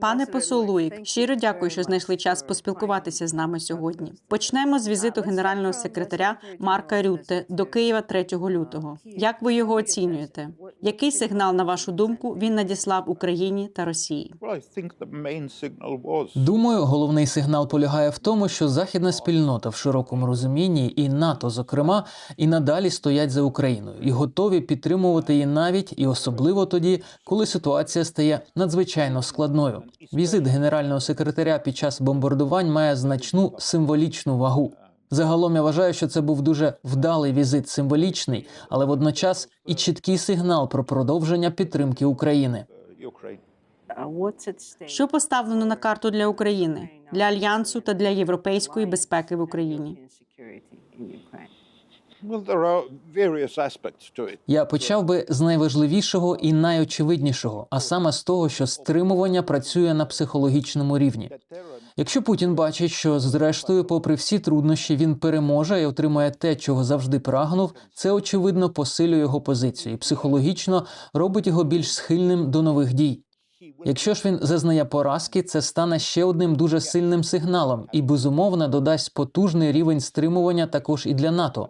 Пане посол Луїк, щиро дякую, що знайшли час поспілкуватися з нами сьогодні. Почнемо з візиту генерального секретаря Марка Рютте до Києва 3 лютого. Як ви його оцінюєте? Який сигнал, на вашу думку, він надіслав Україні та Росії? Думаю, головний сигнал полягає в тому, що західна спільнота в широкому розумінні і НАТО, зокрема, і надалі стоять за Україною і готові підтримувати її навіть і особливо тоді, коли ситуація стає надзвичайно складною. Візит генерального секретаря під час бомбардувань має значну символічну вагу. Загалом я вважаю, що це був дуже вдалий візит, символічний, але водночас і чіткий сигнал про продовження підтримки України. Що поставлено на карту для України, для альянсу та для європейської безпеки в Україні? Я почав би з найважливішого і найочевиднішого, а саме з того, що стримування працює на психологічному рівні. Якщо Путін бачить, що зрештою, попри всі труднощі, він переможе і отримає те, чого завжди прагнув, це очевидно посилює його позицію і психологічно робить його більш схильним до нових дій. Якщо ж він зазнає поразки, це стане ще одним дуже сильним сигналом і безумовно додасть потужний рівень стримування також і для НАТО.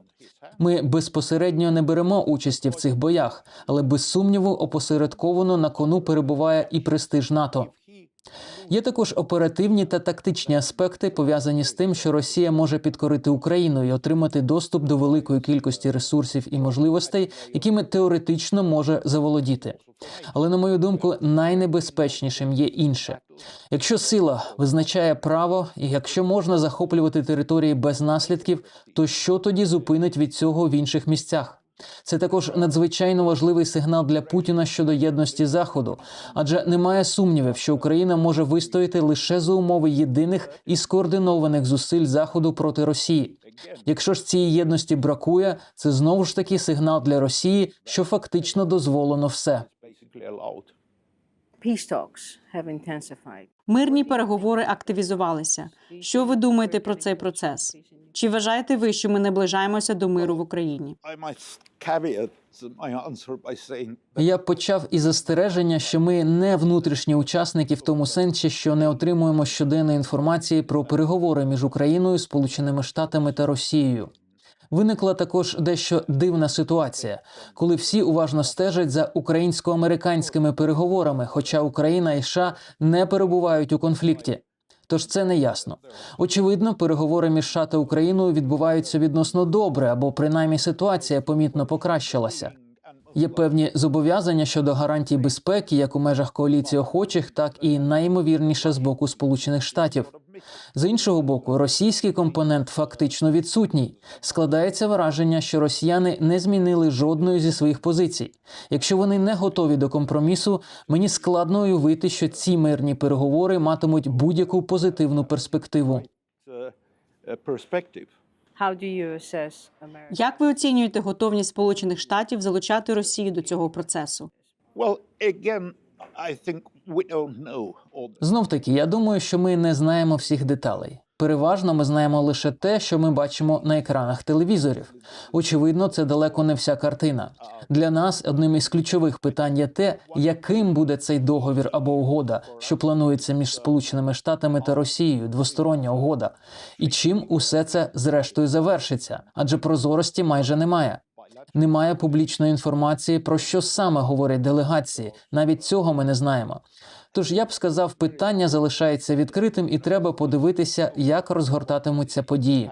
Ми безпосередньо не беремо участі в цих боях, але без сумніву опосередковано на кону перебуває і престиж НАТО. Є також оперативні та тактичні аспекти, пов'язані з тим, що Росія може підкорити Україну і отримати доступ до великої кількості ресурсів і можливостей, якими теоретично може заволодіти. Але на мою думку, найнебезпечнішим є інше. Якщо сила визначає право, і якщо можна захоплювати території без наслідків, то що тоді зупинить від цього в інших місцях? Це також надзвичайно важливий сигнал для Путіна щодо єдності Заходу, адже немає сумнівів, що Україна може вистояти лише за умови єдиних і скоординованих зусиль Заходу проти Росії. Якщо ж цієї єдності бракує, це знову ж таки сигнал для Росії, що фактично дозволено все. Мирні переговори активізувалися. Що ви думаєте про цей процес? Чи вважаєте ви, що ми наближаємося до миру в Україні? I might caveat my answer by saying Я почав із застереження, що ми не внутрішні учасники в тому сенсі, що не отримуємо щоденної інформації про переговори між Україною, Сполученими Штатами та Росією. Виникла також дещо дивна ситуація, коли всі уважно стежать за українсько-американськими переговорами, хоча Україна і США не перебувають у конфлікті. Тож це не ясно. Очевидно, переговори між США та Україною відбуваються відносно добре, або принаймні ситуація помітно покращилася. Є певні зобов'язання щодо гарантій безпеки, як у межах коаліції охочих, так і найімовірніше з боку Сполучених Штатів. З іншого боку, російський компонент фактично відсутній. Складається враження, що росіяни не змінили жодної зі своїх позицій. Якщо вони не готові до компромісу, мені складно уявити, що ці мирні переговори матимуть будь-яку позитивну перспективу. How do you assess America? Як ви оцінюєте готовність Сполучених Штатів залучати Росію до цього процесу? Well, again, I think we don't know all the Знов таки, я думаю, що ми не знаємо всіх деталей. Переважно ми знаємо лише те, що ми бачимо на екранах телевізорів. Очевидно, це далеко не вся картина. Для нас одним із ключових питань є те, яким буде цей договір або угода, що планується між Сполученими Штатами та Росією, двостороння угода, і чим усе це зрештою завершиться, адже прозорості майже немає. Немає публічної інформації про що саме говорять делегації. Навіть цього ми не знаємо. Тож я б сказав, питання залишається відкритим, і треба подивитися, як розгортатимуться події.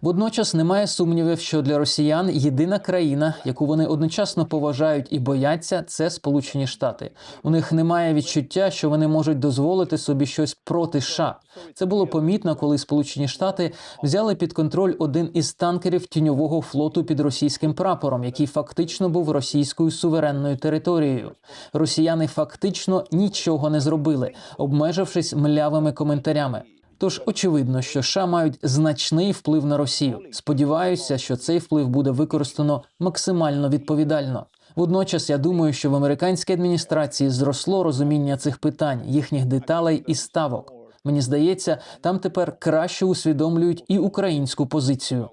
Водночас немає сумнівів, що для росіян єдина країна, яку вони одночасно поважають і бояться, це Сполучені Штати. У них немає відчуття, що вони можуть дозволити собі щось проти США. Це було помітно, коли Сполучені Штати взяли під контроль один із танкерів тіньового флоту під російським прапором, який фактично був російською суверенною територією. Росіяни фактично нічого не зробили, обмежившись млявими коментарями. Тож очевидно, що США мають значний вплив на Росію. Сподіваюся, що цей вплив буде використано максимально відповідально. Водночас я думаю, що в американській адміністрації зросло розуміння цих питань, їхніх деталей і ставок. Мені здається, там тепер краще усвідомлюють і українську позицію.